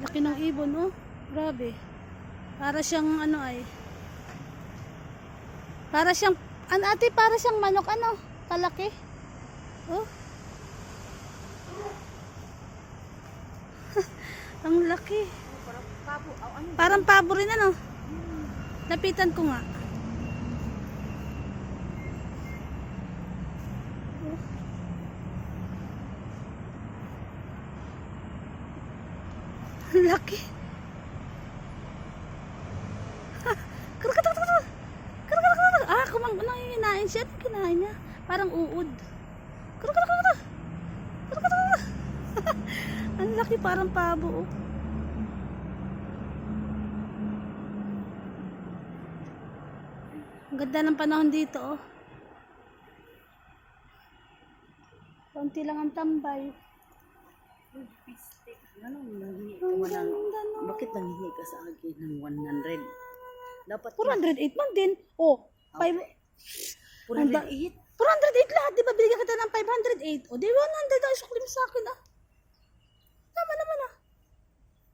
Laki ng ibon, oh. Grabe. Para siyang ano ay. Para siyang, ano ate, para siyang manok, ano? Kalaki. Oh. Ang laki. Parang pabo rin, ano? Lapitan ko nga. Laki. Ah, kumang nanginginain siya. Ano kinain niya? Parang uod. Ang laki parang pabo. Oh. Ang ganda ng panahon dito, oh. Konti lang ang tambay. Ano, nangingi ka mo ng, bakit nangingi ka sa akin ng 100? Dapat 408 man din. Oh, 5... 408. 408 lahat, di ba? Binigyan kita ng 508. O, di 100 ang isukli mo sa akin, ah. Tama naman, ah.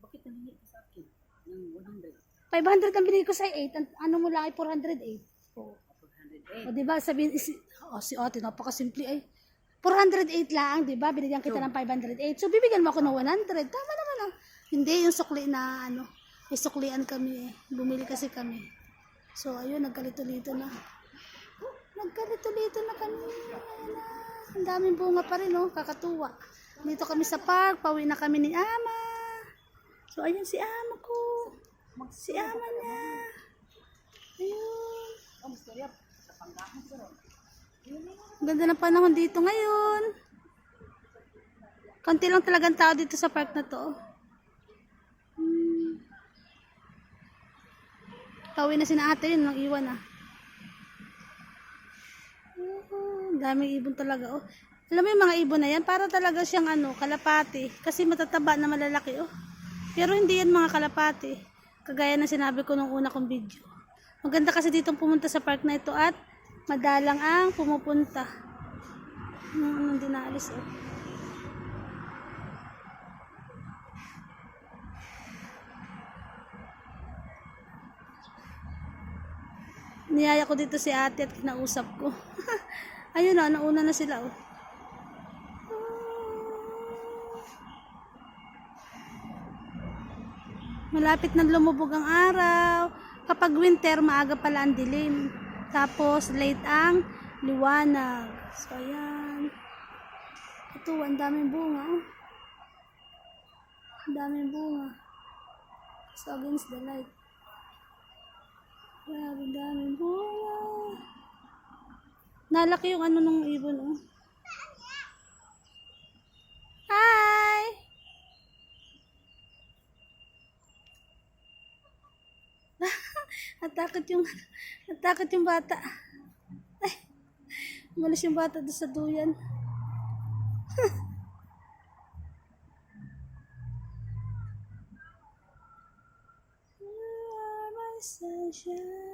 Bakit nangingi ka sa akin ng 100? 500 ang binigay ko sa 8. An- ano mo lang ay 408. O, 408. o di ba? Sabihin, isi, oh, si ate, napakasimple ay. 408 lang, di ba? Binigyan kita ng 508. So, bibigyan mo ako ng 100. Tama naman, ah. Hindi, yung sukli na, ano, may suklian kami, eh. Bumili kasi kami. So, ayun, nagkalito-lito na. Nagkalito-lito na kami. Na. Ang daming bunga pa rin, oh. Kakatuwa. Dito kami sa park. Pauwi na kami ni Ama. So, ayan si Ama ko. Si Ama niya. Ayun. Ang Ganda ng panahon dito ngayon. Konti lang talagang tao dito sa park na to. Hmm. Na si na ate yun, nang iwan ah. Oh, daming ibon talaga oh. Alam mo yung mga ibon na yan, para talaga siyang ano, kalapati. Kasi matataba na malalaki oh. Pero hindi yan mga kalapati. Kagaya na sinabi ko nung una kong video. Maganda kasi dito pumunta sa park na ito at madalang ang pumupunta. Nung anong dinaalis oh. Niyaya ko dito si ate at kinausap ko. Ayun na, nauna na sila oh. Malapit na lumubog ang araw. Kapag winter, maaga pala ang dilim. Tapos, late ang liwanag. So, ayan. Ito, ang daming bunga. oh. Ang daming bunga. So, against the light. Grabe, daming bunga. Nalaki yung ano nung ibon, oh. Natakot yung natakot yung bata. Ay, umalis yung bata doon sa duyan. You are my sunshine.